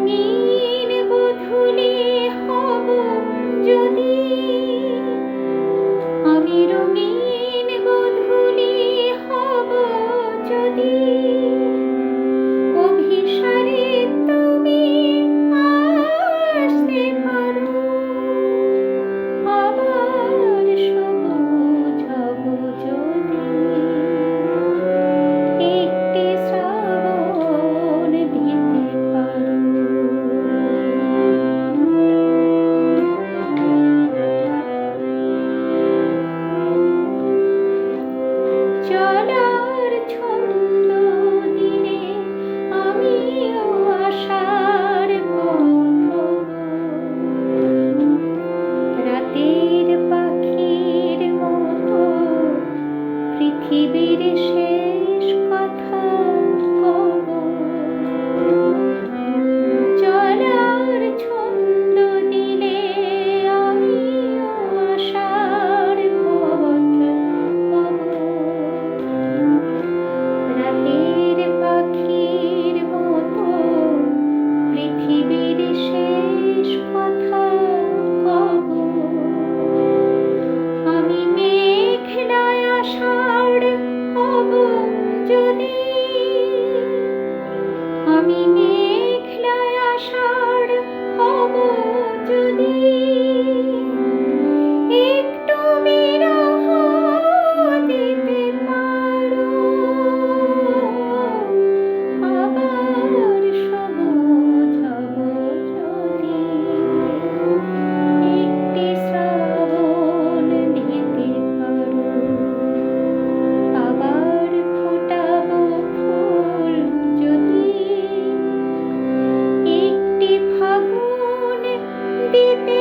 রঙিন বধুলি হব যদি। আমি রঙিন আমি মেঘলায় আসার হব যদি দিতে